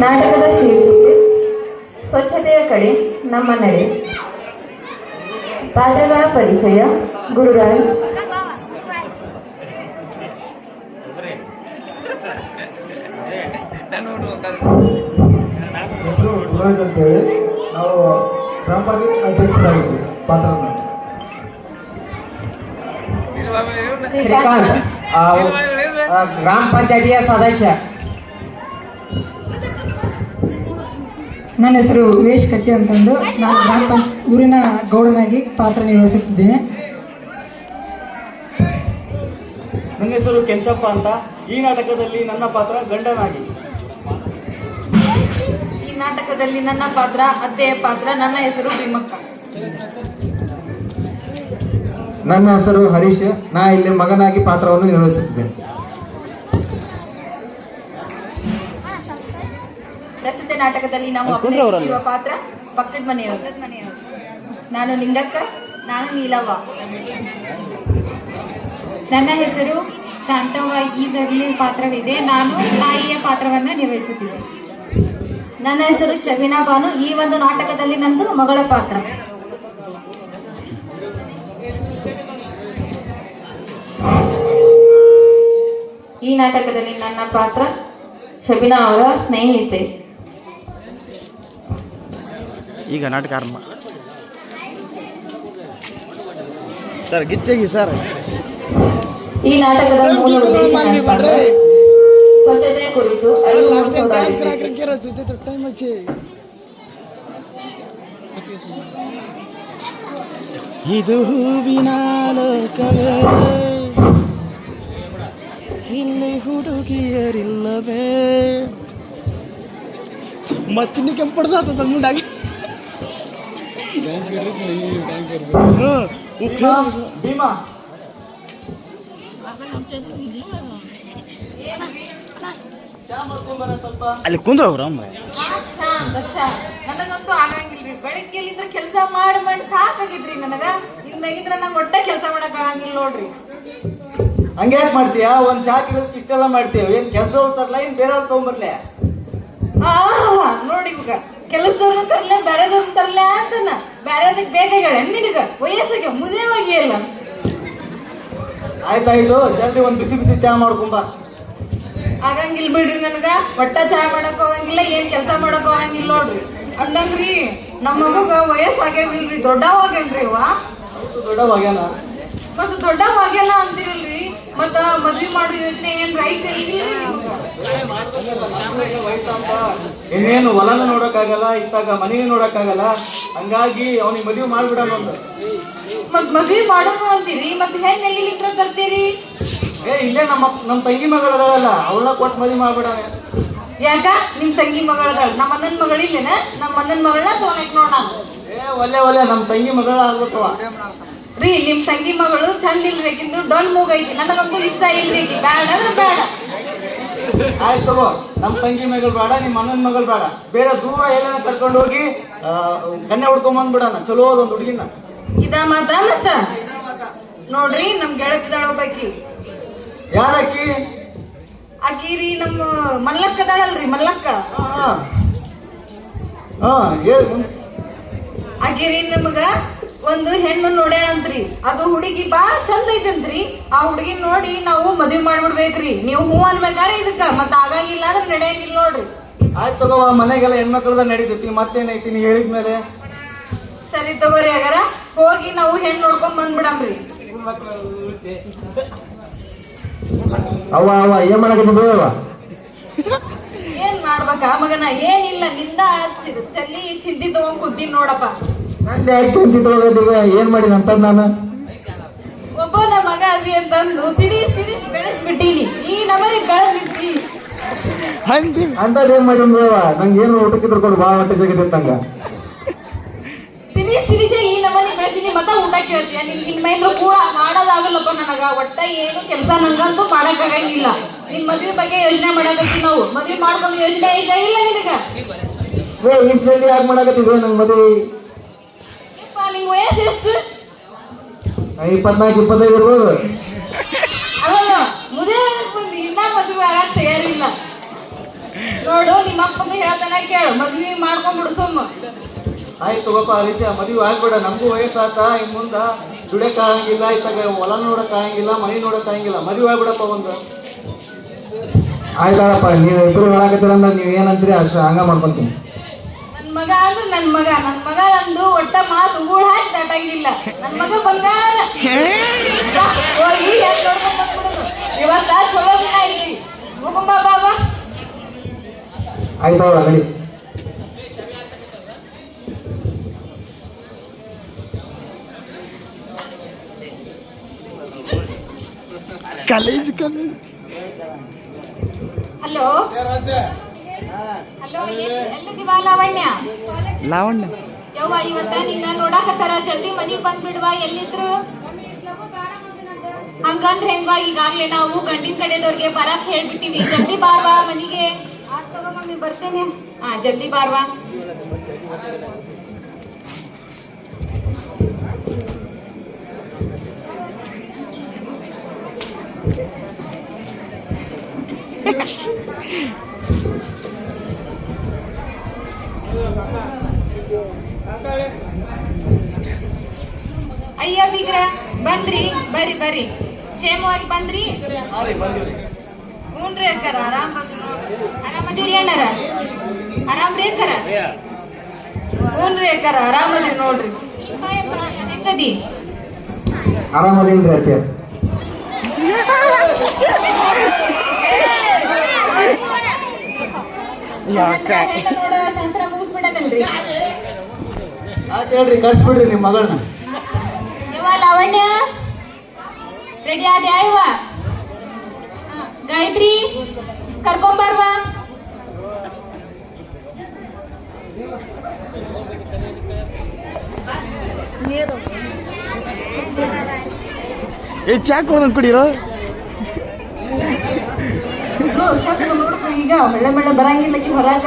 ನಾಟಕದ ಶೀರ್ಷಿಕೆ ಸ್ವಚ್ಛತೆಯ ಕಡೆ ನಮ್ಮ ನಡೆ. ಪಾತ್ರಗಳ ಪರಿಚಯ ಗುರುರಾಯ್. ಹೆಸರು ಗುರುರಾಜ್ ಅಂತೇಳಿ. ನಾವು ಗ್ರಾಮ ಪಂಚಾಯತ್ ಅಧ್ಯಕ್ಷರಾಗಿದ್ವಿ ಪಾತ್ರ ಶ್ರೀಕಾಂತ್ ಗ್ರಾಮ ಪಂಚಾಯತಿಯ ಸದಸ್ಯ. ನನ್ನ ಹೆಸರು ವೇಶ್ ಕತ್ತಿ ಅಂತಂದು ನಾನು ಗ್ರಾಮ ಪಂಚ ಊರಿನ ಗೌಡನಾಗಿ ಪಾತ್ರ ನಿರ್ವಹಿಸುತ್ತಿದ್ದೇನೆ ನನ್ನ ಹೆಸರು ಕೆಂಚಪ್ಪ ಅಂತ. ಈ ನಾಟಕದಲ್ಲಿ ನನ್ನ ಪಾತ್ರ ಗಂಡನಾಗಿ. ಈ ನಾಟಕದಲ್ಲಿ ನನ್ನ ಪಾತ್ರ ಅತ್ತೆಯ ಪಾತ್ರ ನನ್ನ ಹೆಸರು ಭೀಮಕ್ಕ. ನನ್ನ ಹೆಸರು ಹರೀಶ್. ನಾ ಇಲ್ಲಿ ಮಗನಾಗಿ ಪಾತ್ರವನ್ನು ನಿರ್ವಹಿಸುತ್ತಿದ್ದೇನೆ. ಪ್ರಸ್ತುತ ನಾಟಕದಲ್ಲಿ ನಾವು ಅಭಿನಯಿಸುತ್ತಿರುವ ಪಾತ್ರ ಪಕ್ಕದ ಮನೆಯವರು. ನಾನು ಲಿಂಗಕ್ಕ ನಾನು ನೀಲವ್ವ. ನನ್ನ ಹೆಸರು ಶಾಂತವ್ವ. ಈಗಾಗಲೇ ಪಾತ್ರವಿದೆ. ನಾನು ತಾಯಿಯ ಪಾತ್ರವನ್ನ ನಿರ್ವಹಿಸುತ್ತಿದ್ದೆ ನನ್ನ ಹೆಸರು ಶಬೀನಾ ಬಾನು. ಈ ಒಂದು ನಾಟಕದಲ್ಲಿ ನಂದು ಮಗಳ ಪಾತ್ರ. ಈ ನಾಟಕದಲ್ಲಿ ನನ್ನ ಪಾತ್ರ ಶಬೀನಾ ಅವರ ಸ್ನೇಹಿತೆ. ಈಗ ನಾಟಕ ಆರಂಭ. ಸರ್ ಗಿಚ್ಚಗಿ ಸರ್. ಈ ನಾಟಕದ ಮೂಲ ಉದ್ದೇಶ ಸ್ವಚ್ಛತೆ ಕುರಿತು ಅರಿವು ಇದು ಹೂವಿನ ಲೋಕವೇ ಇಲ್ಲಿ ಹುಡುಗಿಯರಿಲ್ಲವೇ. ಮಚ್ಚಿನಿ ಕೆಂಪಡ್ದಾತ ಮುಂಡಾಗಿ बीमा ಅಲ್ಲಿ ಕುಂದ್ರ ನನಗಂತೂ ಆಗಂಗಿಲ್ರಿ. ಕೆಲಸ ಮಾಡಿ ಮಾಡಿ ಸಾಕಾಗಿದ್ರಿ ನನಗ. ಇನ್ಮ್ಯಾಗಿಂದ್ರ ನಂಗೆ ಒಟ್ಟ ಕೆಲಸ ಮಾಡಕ್ ಆಗಂಗಿಲ್ಲ ನೋಡ್ರಿ. ಹಂಗ್ಯಾಕ್ ಯಾಕೆ ಮಾಡ್ತೀಯಾ? ಒಂದ್ ಚಾ ಕಿಡೋದಕ್ಕೆ ಇಷ್ಟೆಲ್ಲ ಮಾಡ್ತೀವಿ ಏನ್ ಕೆಲಸ ಹೋಗ್ತಾರಲ್ಲ ಏನ್ ಬೇರೆ ತಗೊಂಬರ್ಲೆ? ನೋಡಿ ಇವಾಗ. ಕೆಲಸದವ್ರನ್ನ ತರ್ಲೆ ಬೇರೆದವ್ರನ್ನ ತರ್ಲೆ ಅಂತನ. ಬೇರೆದಕ್ ಬೇಗ ಹೇಳ ನಿನಗ ವಯಸ್ಸಿಗೆ ಮುದೇವಾಗಿ ಇಲ್ಲ ಆಯ್ತಾಯ್ತು ಜಲ್ದಿ ಒಂದ್ ಬಿಸಿ ಬಿಸಿ ಚಾ ಮಾಡ್ಕೊಂಬ ಆಗಂಗಿಲ್ ಬಿಡ್ರಿ ನನಗ. ಒಟ್ಟ ಚಹಾ ಮಾಡಕ್ ಹೋಗಂಗಿಲ್ಲ ಏನ್ ಕೆಲಸ ಮಾಡಕ್ ಹೋಗಂಗಿಲ್ಲ ನೋಡ್ರಿ. ಅಂದಂಗ್ರಿ ನಮ್ಮ ಮಗುಗ ವಯಸ್ಸಾಗ್ಯಾವಿಲ್ರಿ ದೊಡ್ಡವಾಗೇನ್ರಿ ಇವ ದೊಡ್ಡವಾಗ್ಯಾನ? ಮತ್ತೆ ದೊಡ್ಡವಾಗ್ಯಾನ ಅಂತಿರಲ್ರಿ. ಮತ್ತ ಮದ್ವಿ ಮಾಡೋ ಯೋಚನೆ ಏನ್ ರೈಟ್ ಇನ್ನೇನು ಹೊಲನ ನೋಡಕ್ಕಾಗಲ್ಲ ಇತ್ತಾಗ ಮನೆ ನೋಡಕ್ಕಾಗಲ್ಲ ಹಂಗಾಗಿ ಅವನಿಗೆ ಮದುವೆ ಮಾಡ್ಬಿಡೋಣ ಒಂದು ಮತ್ ಮದ್ವಿ ಮಾಡೋನು ಅಂತೀರಿ ಮತ್ ಹೆಂಗ್ ಎಲ್ಲಿ ತರ್ತೀರಿ? ಏ ಇಲ್ಲೇ ನಮ್ಮ ನಮ್ಮ ತಂಗಿ ಮಗಳದಾಳಲ್ಲ ಅವಳ ಕೊಟ್ಟು ಮದ್ವೆ ಮಾಡ್ಬಿಡೋಣ. ಯಾಕ? ನಿಮ್ ತಂಗಿ ಮಗಳದಾಳ ನಮ್ಮ ಅಣ್ಣನ ಮಗಳಿಲ್ಲೇನ ನಮ್ಮ ಅಣ್ಣನ ಮಗಳನ್ನ ತೋನಕ್ ನೋಡ ಏ ಒಲ್ಲೆ ಒಲ್ಲೆ ನಮ್ಮ ತಂಗಿ ಮಗಳ ಆಗ್ಬೇಕವ ರೀ ನಿಮ್ ತಂಗಿ ಮಗಳು ಚಂದ ಇಲ್ಬೇಕಿಂದು ಡೊನ್ ಮೂಗೈತಿ. ನನಗಂತೂ ಇಷ್ಟ ಇಲ್ರಿ ಬೇಡ ಅಂದ್ರೆ ಬೇಡ ಆಯ್ತು ತಗೋ ನಮ್ಮ ತಂಗಿ ಮಗಳು ಬೇಡ ನಿಮ್ಮ ಅಣ್ಣನ ಮಗಳು ಬೇಡ ಬೇರೆ ದೂರ ಏನೇನ ಕರ್ಕೊಂಡು ಹೋಗಿ ಕನ್ಯಾ ಹುಡ್ಕೊಂಡ್ ಬಂದ್ಬಿಡಣ. ಚಲೋ ಒಂದು ಹುಡುಗಿನ. ಇದ ಮಾತ ಮತ್ತ? ನೋಡ್ರಿ ನಮ್ ಗೆಳತಿದಾಳ ಒಬ್ಬಾಕಿ. ಯಾರಕ್ಕಿ ಆಕಿ ರೀ ನಮ್ಮ ಮಲ್ಲಕ್ಕದಾಳಲ್ರಿ ಮಲ್ಲಕ್ಕ. ಹಾ ಹಾ. ಹೇಳಿ. ಆಕಿ ರೀ ನಮಗ ಒಂದು ಹೆಣ್ಣು ನೋಡ್ಯಾಳಂತ್ರಿ ಅದು ಹುಡುಗಿ ಬಾಳ ಚಂದ ಐತಂತ್ರಿ ಆ ಹುಡುಗಿ ನೋಡಿ ನಾವು ಮದ್ವಿ ಮಾಡ್ಬಿಡ್ಬೇಕ್ರಿ. ನೀವು ಹೂ ಅನ್ಬೇಕಾರೆ ಇದಕ್ಕ ಮತ್ತ ಆಗಂಗಿಲ್ಲ ಅಂದ್ರೆ ನಡೆಯಂಗಿಲ್ಲ ನೋಡ್ರಿ. ಆಯ್ತು ತಗೋ ಮನೆಗೆಲ್ಲ ಹೆಣ್ಮಕ್ಳದ ನಡೀತೈತಿ ಮತ್ತೇನೈತಿ ನೀ ಹೇಳಿದ್ಮೇಲೆ ಸರಿ ತಗೋರಿ ಹಾಗಾರ ಹೋಗಿ ನಾವು ಹೆಣ್ಣು ನೋಡ್ಕೊಂಡ್ ಬಂದ್ಬಿಡಮ್ರಿ ಅವ ಅವ ಏನ್ ಮಾಡಕತ್ತಿದ್ವಿ ಅವ ಏನ್ ಮಾಡ್ಬೇಕ ಮಗನ ಏನಿಲ್ಲ ನಿಂದ ತಲ್ಲಿ ತಲಿ ಚಿಂತಿ ತಗೊಂಡ್ ಕೂತೀನಿ ನೋಡಪ್ಪ. ನಂದೆ ಯಾಕೆ ಚಿಂತಿ ತಗೋದಿವ ಏನ್ ಮಾಡಿ ಅಂತ ನಾನು? ಒಬ್ಬನ ಮಗ ಅದಿ ಅಂತಂದು ತಿಳಿ ತಿರಿಸ್ ಬೆಳೆಸ್ಬಿಟ್ಟೀನಿ ಈ ನಮರಿ ನಿಂತಿ ಅಂತದ್ ಏನ್ ಮಾಡಿ ಅವ ನಂಗೆ ಏನು ಊಟಕ್ಕಿದ್ರು ಕೊಡು ಭಾಳ ಹೊಟ್ಟೆ ಸಿಗತ್ತಿತ್ತು ನಂಗ. ತಿರಿಸ್ ತಿರಿಸೆ ಈ ನಮನಿ ಬೆಳೆಸಿನಿ ಮತ್ತೆ ಊಟ ಕೇಳ್ತೀಯ? ನಿನ್ ಇನ್ ಮೇಲೆ ಕೂಡ ಮಾಡೋದಾಗಲ್ಲಪ್ಪ ನನಗ. ಒಟ್ಟ ಏನು ಕೆಲಸ ನಂಗಂತೂ ಮಾಡಕ್ಕಾಗಂಗಿಲ್ಲ. ನಿನ್ ಮದ್ವೆ ಬಗ್ಗೆ ಯೋಚನೆ ಮಾಡಬೇಕು ನಾವು. ಮದ್ವೆ ಮಾಡ್ಕೊಂಡು ಯೋಚನೆ ಐತ ಇಲ್ಲ ನಿನಗ? ಏ ಇಷ್ಟು ಜಲ್ದಿ ಯಾಕೆ ಮಾಡಕತ್ತಿದ್ವಿ ನಂಗೆ ಮದುವೆ ನಿಂಗ್ ವಯಸ್ಸು ಎಷ್ಟು? ಇಪ್ಪತ್ನಾಲ್ಕು ಇಪ್ಪತ್ತೈದು ಇರ್ಬೋದು. ಅಲ್ಲಲ್ಲ ಮದುವೆ ಬಂದು ಇನ್ನ ಮದುವೆ ಆಗಕ್ ತಯಾರಿಲ್ಲ ನೋಡು ನಿಮ್ಮ ಅಪ್ಪನ ಹೇಳ್ತಾನ ಕೇಳು ಮದ್ವಿ ಮಾಡ್ಕೊಂಡ್ಬಿಡು ಸುಮ್ಮ ಆಯ್ತು ತಗೋಪ ಹರೀಶ ಮದುವೆ ಆಗ್ಬೇಡ ನಮಗೂ ವಯಸ್ಸಾತ ಇನ್ ಮುಂದ ದುಡಿಯಕ್ ಆಗಂಗಿಲ್ಲ ಇತ್ತಾಗ ಹೊಲ ನೋಡಕ್ ಆಗಂಗಿಲ್ಲ ಮನಿ ನೋಡಕ್ ಆಗಂಗಿಲ್ಲ ಮದುವೆ ಆಗ್ಬಿಡಪ್ಪ ಒಂದು. ಆಯ್ತಾಳಪ್ಪ ನೀವು ಇಬ್ರು ಹೇಳಕತ್ತೀರ ಅಂದ್ರೆ ನೀವು ಏನಂತೀರಿ ಅಷ್ಟು ಹಂಗ ಮಾಡ್ಕೊಂತೀನಿ. ಮಗ ಅಂದ್ರೆ ನನ್ ಮಗ ನನ್ ಮಗ ನಂದು ಒಟ್ಟ ಮಾತು ಗೂಳ್ ಹಾಕಿ ದಾಟಂಗಿಲ್ಲ. ನನ್ ಮಗ ಬಂಗಾರ. ಬಾ, ಹೋಗಿ ಎಷ್ಟ್ ನೋಡ್ಕೊಂಡ್ ಬಂದ್ಬಿಡುದು. ಇವತ್ತ ಚಲೋ ದಿನ ಐತಿ. ಹೋಗುಂಬಾ ಬಾ ಬಾ ಆಯ್ತಾವಳ ನಡಿ ಹಲೋ. ಲಾವಣ್ಯ? ಯವ್ವ ಇವತ್ತ ನಿನ್ನ ನೋಡಾಕತ್ತಾರ? ಜಲ್ದಿ ಮನಿಗ್ ಬಂದ್ಬಿಡ್ವಾ ಎಲ್ಲಿದ್ರು? ಹಂಗಂದ್ರ ಹೆಂಗ ಈಗಾಗ್ಲೇ ನಾವು ಗಂಡಿನ ಕಡೆದವ್ರಿಗೆ ಬರಕ್ ಹೇಳ್ಬಿಟ್ಟಿವಿ. ಜಲ್ದಿ ಬಾರ್ವಾ ಮನಿಗೆ. ಮಮ್ಮಿ ಬರ್ತೇನೆ ಹಾ ಜಲ್ದಿ ಬಾರ್ವಾ. ಅಯ್ಯೋ ಬಿಗ್ರ ಬಂದ್ರಿ ಬರ್ರಿ ಬರ್ರಿ ಕ್ಷೇಮವಾಗಿ ಬಂದ್ರಿ ರೀ ಹ್ಞೂನ್ರಿ ಅಕ್ಕಾರ ಆರಾಮ್ ಬಂದು ಆರಾಮ ಆರಾಮದಿರಿ ಅಣ್ಣಾರ ಆರಾಮ್ರಿ ಅಕ್ಕಾರ ಹ್ಞೂನ್ರಿ ಅಕ್ಕಾರ ಆರಾಮ್ ಅದೀವಿ ನೋಡ್ರಿ ಹೆಂಗದಿ ಆರಾಮದಿಲ್ರಿ ಅಕ್ಕ ಶಾಸ್ತ್ರ ಆಯ್ತು ಹೇಳ್ರಿ ಕಳ್ಸ್ಬಿಡ್ರಿ ನಿಮ್ಮ ಮಗಳನ್ನ. ಯವ್ವ ಲಾವಣ್ಯ. ರೆಡಿ ಆದ್ಯಾ ಇವ ಗಾಯತ್ರಿ ಕರ್ಕೊಂಬರ್ವಾ? ಏ ಚಾಕ್ ಒಂದೊಂದು ಕುಡಿರೋ ಈಗ. ಬೆಳ್ಳೆ ಬೆಳ್ಳೆ ಬರಂಗಿಲ್ಲ ಹೊರಗ.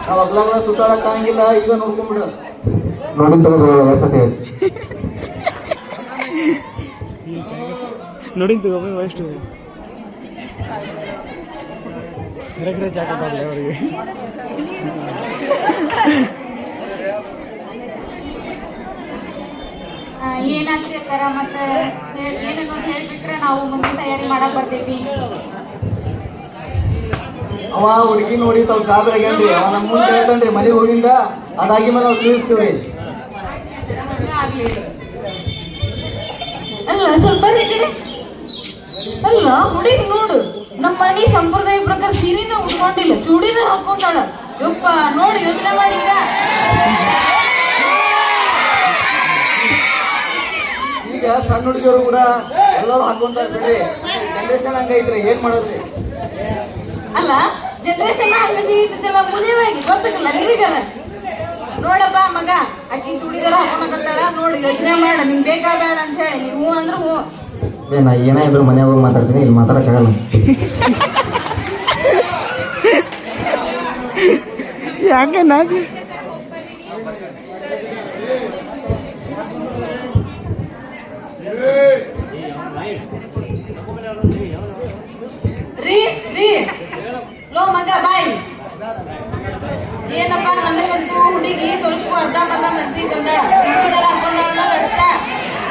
ನಾವ್ ಹಗ್ಲಗಳ ಸುತ್ತಾಡಕ್ ಆಗಂಗಿಲ್ಲ ಈಗ ನೋಡ್ಕೊಂಡ್ಬಿಡು ನೋಡಿ ತಗೋ ವಯಸ್ಸತ್ತೆ ನೋಡಿನ್ ತಗೊಮ್ಮೆ ಎಷ್ಟು ಕರೆ ಬರ್ಲಿ ಅವ್ರಿಗೆ ಏನಾಗ್ತಿರ್ತಾರ ಮತ್ತೆ ಹೇಳ್ಬಿಟ್ರೆ ನಾವು ಮುಂದೆ ತಯಾರಿ ಮಾಡಕ್ ಅವ ಹುಡುಗಿ ನೋಡಿ ಸ್ವಲ್ಪ ಕಾಬ್ರಿ ಆಗ್ಯಾನ್ರಿ ಅವ ನಮ್ಮ ಮುಂದೆ ಹೇಳ್ತಾನ್ರಿ ಮನೆಗೆ ಹೋಗಿಂದ ಅದಾಗಿ ಮೇಲೆ ನಾವು ಅಲ್ಲ ಸ್ವಲ್ಪ ಬರ್ರಿ ಈ ಕಡೆ. ಅಲ್ಲ ಹುಡುಗಿ ನೋಡು ನಮ್ಮ ಮನೆ ಸಂಪ್ರದಾಯ ಪ್ರಕಾರ ಸೀರೆನ ಉಟ್ಕೊಂಡಿಲ್ಲ ಚೂಡಿನ ಹಾಕೊಂತಾಳ ಯಪ್ಪ ನೋಡಿ ಯೋಚನೆ ಮಾಡಿದ ಈಗ. ಸಣ್ಣ ಹುಡುಗಿಯವರು ಕೂಡ ಎಲ್ಲರೂ ಹಾಕೊಂತ ಇರ್ತಾರೆ. ಜನರೇಷನ್ ಹಂಗೈತ್ರಿ ಏನ್ ಮಾಡೋದ್ರಿ? ಅಲ್ಲ ಜನರೇಷನ್ ಹಂಗದಿದ್ದೆಲ್ಲ ಮುನಿವಾಗಿ ಗೊತ್ತಾಗಲ್ಲ ನಿನಗಲ್ಲ ನೋಡಪ್ಪ ಮಗ ಆಕಿ ಚೂಡಿದಾರ ಹಾಕೊಂಡಕತ್ತಾಳ ನೋಡಿ ಯೋಚನೆ ಮಾಡ ನಿಮ್ ಬೇಕಾ ಬೇಡ ಅಂತ ಹೇಳಿ. ನೀವು ಹೂ ಅಂದ್ರೆ ಹೂ. ಏ ನಾ ಏನೇ ಇದ್ರು ಮನೆಯಾಗ ಹೋಗಿ ಮಾತಾಡ್ತೀನಿ ಇಲ್ಲಿ ಮಾತಾಡಕ್ಕಾಗಲ್ಲ. ಯಾಕೆ ನಾಜಿ? ರೀ ರೀ. ಲೋ ಮಗ ಬಾಯ್. ಏನಪ್ಪ ನನಗಂತೂ ಹುಡುಗಿ ಸ್ವಲ್ಪ ಅರ್ಧ ಪದ ಮನ್ಸಿ ಬಂದಾಳ ಚೂಡಿದಾರ ಹಾಕೊಂಡಾಳ ಅಷ್ಟ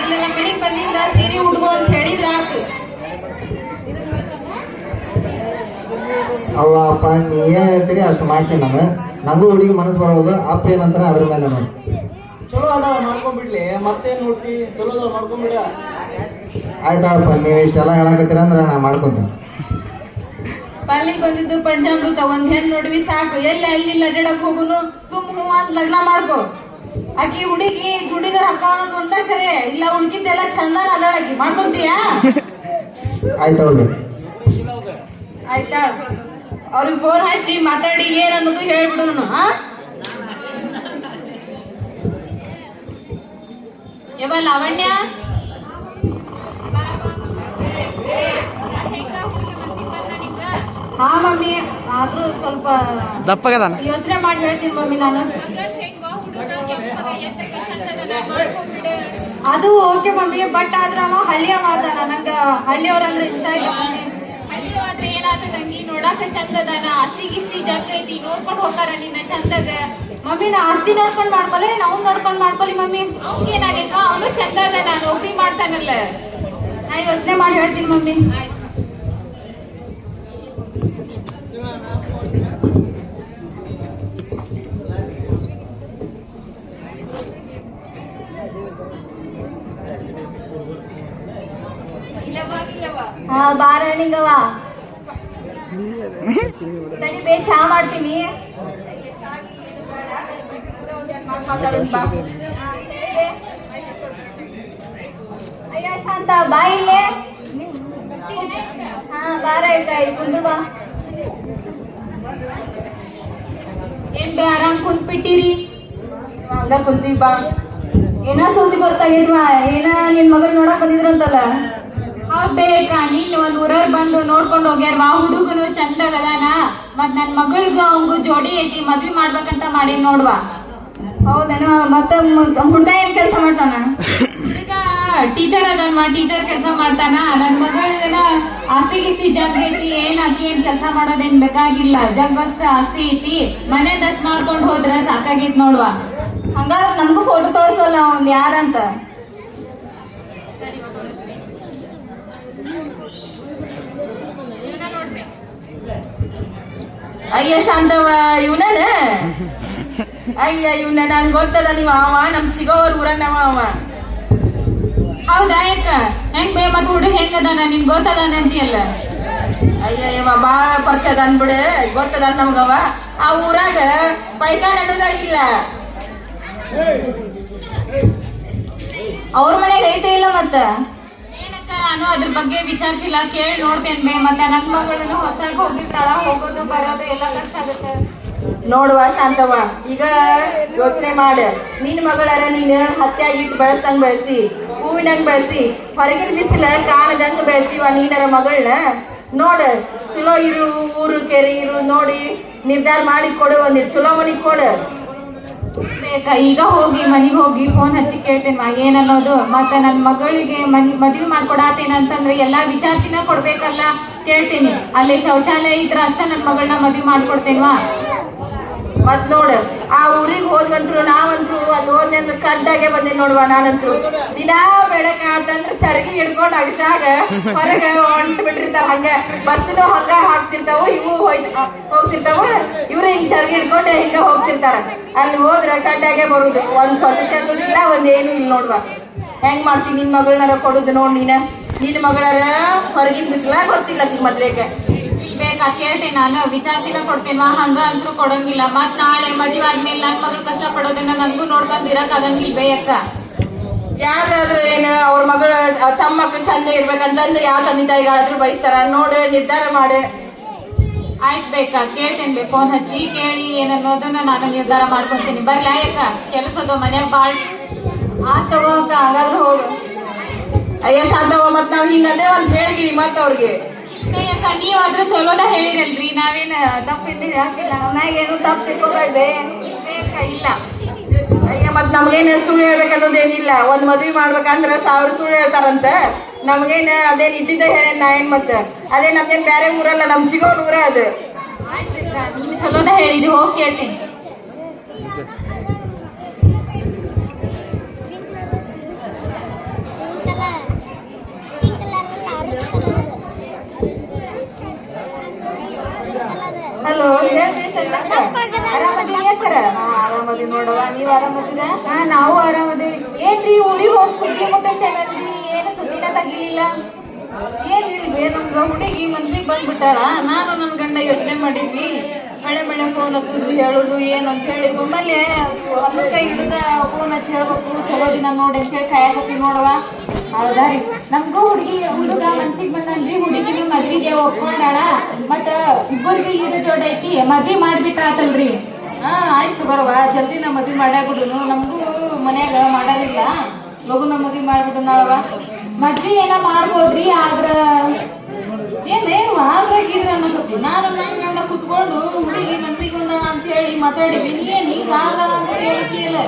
ಇಲ್ಲಿ ನಮ್ಮ ಮನೆಗೆ ಬಂದಿಂದ ಸೀರೆ ಹುಡುಗರು ಅಂತ ಹೇಳಿದ್ರ ಆತು. ಅವ್ವ ಅಪ್ಪ ನೀ ಏನ್ ಹೇಳ್ತೀರಿ? ಅಷ್ಟು ಮಾಡ್ತೀನಿ ನಾನು. ನಂದು ಹುಡುಗಿ ಮನಸ್ಸು ಬರೋದು. ಅಪ್ಪ ಏನಂತಾರ ಅದ್ರ ಮೇಲೆ ನಾನು ಚಲೋ ಅದಾವ ಮಾಡ್ಕೊಂಡ್ಬಿಡ್ಲಿ. ಮತ್ತೇನ್ ನೋಡ್ತಿ? ಚಲೋ ಅದಾವ ಮಾಡ್ಕೊಂಡ್ಬಿಡ. ಆಯ್ತಾಳಪ್ಪ ನೀವು ಇಷ್ಟೆಲ್ಲ ಹೇಳಕತ್ತೀರ ಅಂದ್ರೆ ನಾ ಮಾಡ್ಕೊಂತೀನಿ. ಪಾಲಿಗೆ ಬಂದಿದ್ದು ಪಂಚಾಮೃತ ಒಂದ್ ಹೆಣ್ ನೋಡ್ವಿ ಸಾಕು. ಎಲ್ಲಿ ಅಲ್ಲಿ ಅಡ್ಡಾಡಕ್ ಹೋಗುನು? ಸುಮ್ ಹೂ ಅಂತ ಲಗ್ನ ಮಾಡ್ಕೋ. ಆಕಿ ಹುಡುಗಿ ಚೂಡಿದಾರ ಹಾಕೊಳ್ಳೋದು ಅಂತ ಕರೆ. ಇಲ್ಲ ಉಳ್ಕಿದ್ದೆಲ್ಲ ಚಂದ ಅದಾಳಕಿ ಮಾಡ್ಕೊಂತೀಯಾ? ಆಯ್ತಾ ಅವ್ರಿಗೆ ಫೋನ್ ಹಚ್ಚಿ ಮಾತಾಡಿ ಏನ್ ಅನ್ನೋದು ಹೇಳ್ಬಿಡು ಹಾ ಯಾವ ಲಾವಣ್ಯ? ಹಾ ಮಮ್ಮಿ ಆದ್ರೂ ಸ್ವಲ್ಪ ದಪ್ಪಗದಾನ? ಯೋಚನೆ ಮಾಡಿ ಹೇಳ್ತೀನಿ ಮಮ್ಮಿ ನಾನು. ಅದು ಓಕೆ ಮಮ್ಮಿ ಬಟ್ ಆದ್ರ ಅವ ಹಳ್ಳಿಯ ಮಾತಾಡ ನಂಗ ಹಳ್ಳಿಯವ್ರಂದ್ರೆ ಇಷ್ಟ ಇಲ್ಲ ಮಮ್ಮಿ ಹಳ್ಳಿ ಆದ್ರೆ ಏನಾರ ಆತ ತಂಗಿ ನೋಡಾಕ ಚಂದ ಹಸಿ ಗಿಸ್ತಿ ಜಗ್ ಐತಿ ನೋಡ್ಕೊಂಡು ಹೋಗಾರ ನಿನ್ನ ಚಂದದ ಮಮ್ಮಿ ನಾ ಆಸ್ತಿ ನೋಡ್ಕೊಂಡ್ ಮಾಡ್ಕೊಲಿ ನಾವು ನೋಡ್ಕೊಂಡ್ ಮಾಡ್ಕೊಲಿ ಮಮ್ಮಿ. ಅವ್ನ್ ಏನಾಗೈತ ಅವನು ಚಂದ ಅದಾನ ನೌಕರಿ ಮಾಡ್ತಾನಲ್ಲ. ನಾ ಯೋಚನೆ ಮಾಡಿ ಹೇಳ್ತೀನಿ ಮಮ್ಮಿ. ಹಾ ಬಾರ ನೀವೇ ಬೇ ಚಾ ಮಾಡ್ತೀನಿ. ಅಯ್ಯ ಶಾಂತ ಬಾ ಇಲ್ಲೇ. ಹಾ ಬಾರ ಆಯ್ತಾ ಇಲ್ಲಿ ಕುಂದ್ರು ಬಾ. ಏನ್ ಬೇ ಆರಾಮ್ ಕುಂತ್ಬಿಟ್ಟಿರಿ? ಹಂಗ ಕುಂತೀವಿ ಬಾ. ಏನ ಸುದ್ದಿ ಗೊತ್ತಾಗಿದ್ವಾ ಏನ ನಿನ್ ಮಗಳ್ ನೋಡಕ್ ಬಂದಿದ್ರಂತಲ್ಲ ಹೌದ್ ಬೇಕಾ ನೀನ್ ಒಂದ್ ಊರವ್ರ್ ಬಂದು ನೋಡ್ಕೊಂಡು ಹೋಗ್ಯಾರ ವಾ ಹುಡುಗನು ಚಂದಗದಾನ ಮತ್ ನನ್ ಮಗಳಿಗ ಅವಂಗು ಜೋಡಿ ಐತಿ ಮದ್ವಿ ಮಾಡ್ಬೇಕಂತ ಮಾಡಿ ನೋಡ್ವಾ. ಹೌದೇನು ಮತ್ತ ಹುಡ್ಗ ಏನ್ ಕೆಲಸ ಮಾಡ್ತಾನ? ಹುಡುಗ ಟೀಚರ್ ಅದನ್ವಾ ಟೀಚರ್ ಕೆಲಸ ಮಾಡ್ತಾನ. ನನ್ ಮಗಳ ಆಸ್ತಿ ಗಿಸ್ತಿ ಜಗ್ ಐತಿ ಏನ್ ಆಕಿ ಏನ್ ಕೆಲಸ ಮಾಡೋದೇನ್ ಬೇಕಾಗಿಲ್ಲ. ಜಗ್ ಅಷ್ಟ ಆಸ್ತಿ ಐತಿ. ಮನೆ ಮನೆದಷ್ಟ್ ಮಾಡ್ಕೊಂಡ್ ಹೋದ್ರ ಸಾಕಾಗೈತ್ ನೋಡ್ವಾ. ಹಂಗಾರ ನಮಗೂ ಫೋಟೋ ತೋರ್ಸಲ್ಲ ಅವ್ನ್ ಯಾರಂತ ಅಯ್ಯ ಶಾಂತವ ಇವನನ? ಅಯ್ಯ ಇವನ ನಂಗೆ ಗೊತ್ತದ ನೀವು ಅವ ನಮ್ ಸಿಗೋವ್ರ ಊರನ್ನವ ಅವ. ಹೌದಾ ಯಾಕ ಹೆಂಗ್ ಬೇ ಮತ್ ಹುಡುಗ ಹೆಂಗದಾನ ನಿನ್ ಗೊತ್ತದಾನ ಅಂತೀಯಲ್ಲ ಅಯ್ಯ ಇವ ಬಾಳ ಪರಿಚಯದ ಅನ್ಬಿಡು. ಗೊತ್ತದ ನಮ್ಗವ ಆ ಊರಾಗ ಪೈಕಾನ್ ಅನ್ನೋದ ಇಲ್ಲ. ಅವ್ರ ಮನೆಗೆ ಐತೆ ಇಲ್ಲ ಮತ್ತ? ನಾನು ಅದ್ರ ಬಗ್ಗೆ ವಿಚಾರಿಸಿಲ್ಲ ಕೇಳಿ ನೋಡ್ತೇನೆ ಮತ್ತೆ ನನ್ನ ಮಗಳನ್ನು ಹೊಸದಾಗಿ ಹೋಗಿರ್ತಾಳ ಹೋಗೋದು, ಬರೋದು ಎಲ್ಲ ಕಷ್ಟ ಆಗುತ್ತೆ. ನೋಡುವ ಶಾಂತವ್ವ, ಈಗ ಯೋಚನೆ ಮಾಡ. ನಿನ್ ಮಗಳರ ನೀನ್ ಹತ್ಯಾಗಿ ಬೆಳೆಸಂಗ್ ಬೆಳೆಸಿ, ಹೂವಿನಂಗ್ ಬೆಳೆಸಿ, ಹೊರಗಿನ ಬಿಸಿಲ ಕಾಣದಂಗ ಬೆಳೆಸಿವ ನೀನರ ಮಗಳನ್ನ. ನೋಡ, ಚಲೋ ಇರು, ಊರು ಕೆರೆ ಇರು, ನೋಡಿ ನಿರ್ಧಾರ ಮಾಡಿ ಕೊಡು ಒಂದ್ ಚಲೋ ಮನಿಗ್ ಕೊಡು. ಬೇಕಾ ಈಗ ಹೋಗಿ, ಮನೆಗೆ ಹೋಗಿ ಫೋನ್ ಹಚ್ಚಿ ಕೇಳ್ತೇನೆ ಏನನ್ನೋದು? ಮತ್ತೆ ನನ್ನ ಮಗಳಿಗೆ ಮದ್ವೆ ಮಾಡ್ಕೊಡಾತೇನ ಅಂತಂದ್ರೆ ಎಲ್ಲಾ ವಿಚಾರಿಸಿನ ಕೊಡ್ಬೇಕಲ್ಲ? ಕೇಳ್ತೀನಿ. ಅಲ್ಲಿ ಶೌಚಾಲಯ ಇದ್ರ ಅಷ್ಟ ನನ್ನ ಮಗಳನ್ನ ಮದುವೆ ಮಾಡ್ಕೊಡ್ತೇನ್ವಾ? ಮತ್ ನೋಡು, ಆ ಊರಿಗೆ ಹೋದ್ವಂತ್ರು, ನಾವಂತ್ರು, ಅಲ್ಲಿ ಹೋದ್ನಂದ್ರ ಕಡ್ಡಾಗೆ ಬಂದೆ ನೋಡುವ ನಾನಂತ್ರು. ದಿನಾ ಬೆಳಕ ಆತಂದ್ರ ಚರಗಿ ಹಿಡ್ಕೊಂಡ್ ಅಗಶಾಗ ಹೊರಗ ಹೊಂಟ್ ಬಿಟ್ಟಿರ್ತಾರ ಹಂಗ. ಬಸ್ನು ಹಂಗ ಹಾಕ್ತಿರ್ತಾವ, ಇವು ಹೋಯ್ತ ಹೋಗ್ತಿರ್ತಾವ. ಇವ್ರು ಹಿಂಗ್ ಚರಗಿ ಹಿಡ್ಕೊಂಡೆ ಹಿಂಗ ಹೋಗ್ತಿರ್ತಾರ. ಅಲ್ಲಿ ಹೋದ್ರೆ ಕಡ್ಡಾಗೆ ಬರುದು. ಒಂದ್ ಸ್ವಚ್ಛತೆ ಇಲ್ಲ ಒಂದ್ ಏನು ಇಲ್ಲ ನೋಡುವ. ಹೆಂಗ್ ಮಾಡ್ತೀನಿ ನಿನ್ ಮಗಳನ್ನಾರ ಕೊಡುದು ನೋಡ್ ನೀನ? ನಿನ್ ಮಗಳರ ಹೊರಗಿನ ಬಿಸಿಲ ಗೊತ್ತಿಲ್ಲ ಮೊದ್ಲೇಕ ಇಲ್ಲಿ ಬೇಕಾ? ಕೇಳ್ತೇನೆ ನಾನು. ವಿಚಾರಿಸಿನ ಕೊಡ್ತೇನ್ವಾ? ಹಂಗ ಅಂತೂ ಕೊಡಂಗಿಲ್ಲ. ಮತ್ ನಾಳೆ ಮದುವೆ ಆದ್ಮೇಲೆ ನನ್ ಮಗಳು ಕಷ್ಟ ಪಡೋದನ್ನ ನನ್ಗೂ ನೋಡ್ಕೊಂಡ್ ಇರಕ್ ಆಗಂಗಿಲ್ ಬೇಯಕ್ಕ. ಯಾರಾದ್ರೂ ಏನು ಅವ್ರ ಮಗಳ ತಮ್ಮ ಮಕ್ಳು ಚಂದ ಇರ್ಬೇಕಂತಂದ್ರೆ ಯಾವ ತಂದೆ ತಾಯಿಗಾದ್ರೂ ಬಯಸ್ತಾರ. ನೋಡು ನಿರ್ಧಾರ ಮಾಡಿ. ಆಯ್ತ್ ಬೇಕಾ. ಕೇಳ್ತೇನೆ ಬೇ ಫೋನ್ ಹಚ್ಚಿ. ಕೇಳಿ ಏನನ್ನೋದನ್ನ ನಾನು ನಿರ್ಧಾರ ಮಾಡ್ಕೊಂತೀನಿ. ಬರ್ಲಾ ಯಾಕ ಕೆಲಸದ ಮನ್ಯಾಗ ಬಾಳ್. ಆ ತಗೋ ಅಂತ ಹಂಗಾದ್ರೂ ಹೋಗು. ಅಯ್ಯ ಶಾಂತವ್ವ ಮತ್ ನಾವ್ ಹಿಂಗಂದ್ರೆ ಒಂದ್ ಹೇಳ್ತೀವಿ ಮತ್ ಅವ್ರಿಗೆ. ಯಾಕ ನೀವಾದ್ರೂ ಚಲೋದ ಹೇಳಿರಲ್ರಿ. ನಾವೇನ ತಪ್ಪಿಂದ ಹೇಳಕ್ಕಿಲ್ಲ ನಮ್ಯಾಗ ಏನು ತಪ್ಪು ತಿಳ್ಕೊಬೇಡ್ರಿ ಇಲ್ಲ. ಈಗ ಮತ್ ನಮ್ಗೇನು ಸುಳ್ಳು ಹೇಳ್ಬೇಕನ್ನೋದೇನಿಲ್ಲ ಒಂದ್ ಮದ್ವಿ ಮಾಡ್ಬೇಕಂದ್ರೆ ಸಾವಿರ ಸುಳ್ಳು ಹೇಳ್ತಾರಂತ. ನಮ್ಗೇನ ಅದೇನ್ ಇದ್ದಿದ್ದ ಹೇಳ ನಾ ಏನ್ ಮತ್ತ? ಅದೇ ನಮ್ಗೇನ್ ಬೇರೆ ಊರಲ್ಲ ನಮ್ ಚಿಗೋನ್ ಊರ ಅದು. ಆಯ್ತ್ ನೀನ್ ಚಲೋದ ಹೇಳಿದಿ ಹೋಗಿ ಕೇಳ್ತೀನಿ. ಹಲೋ ಹಾ ಆರಾಮದಿ ನೋಡವ ನೀವ್ ಆರಾಮದಿನ ಹಾ ನಾವು ಆರಾಮದೇವಿ. ಏನ್ರಿ ಊರಿಗೆ ಹೋಗಿ ಸುದ್ದಿ ಮುಟ್ಟಂತೇನಲ್ರಿ ಏನು ಸುದ್ದಿನ ತಗಿಲಿಲ್ಲ? ಏನ್ರಿ ನಮ್ಗ ಹುಡುಗಿ ಮನ್ಸಿಗೆ ಬಂದ್ಬಿಟ್ಟಾಳ. ನಾನು ನನ್ ಗಂಡ ಯೋಚನೆ ಮಾಡಿದ್ವಿ. ಮಳೆ ಮಳೆ ಫೋನ್ ಹಚ್ಚುದು ಹೇಳುದು ಏನು ಅಂತ ಹೇಳಿ ಒಮ್ಮೆಲೆ ಒಂದು ಕೈ ಹಿಡಿದ ಫೋನ್ ಹಚ್ಚಿ ಹೇಳ್ಬೇಕು ಚಲೋ ದಿನ ನೋಡಿ ಅಂತ ಹೇಳಿ ಕಾಯಕತ್ತಿ ನೋಡವ. ಹೌದಾ ರೀ? ನಮ್ಗೂ ಹುಡುಗಿ ಹುಡುಗ ಮನ್ಸಿಗೆ ಬಂದನ್ರಿ ಹುಡುಗಿನ ಮದ್ವಿಗೆ ಒಪ್ಕೊಂಡಾಳ ಮತ್ತ ಇಬ್ಬರಿಗೆ ಇದು ಜೋಡ ಐತಿ ಮದ್ವಿ ಮಾಡ್ಬಿಟ್ರಾತಲ್ರಿ. ಹಾ ಆಯ್ತು ಬರವ ಜಲ್ದಿ ನಮ್ಮ ಮದ್ವಿ ಮಾಡ್ಯಾಬಿಡುನು. ನಮಗೂ ಮನ್ಯಾಗ ಮಾಡಾರಿಲ್ಲ. ಮಗು ನಮ್ಮ ಮದ್ವಿ ಮಾಡ್ಬಿಡು ನಾಳವ ಮದ್ವಿ ಏನ ಮಾಡ್ಬೋದ್ರಿ ಆದ್ರ ಏನೇನು ಆದ್ರಾಗಿದ್ರ ಅನ್ನಕತ್ತಿ ನಾನು ನನ್ನ ಗಂಡ ಕುತ್ಕೊಂಡು ಹುಡುಗಿ ಬಂದಾಳ ಅಂತ ಹೇಳಿ ಮಾತಾಡಿವಿ ಏನ್ ಈಗ ಆದ್ರ ಅಂತ ಹೇಳ್ತಿಯಲ್ಲ